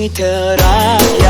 มีเธอรักยา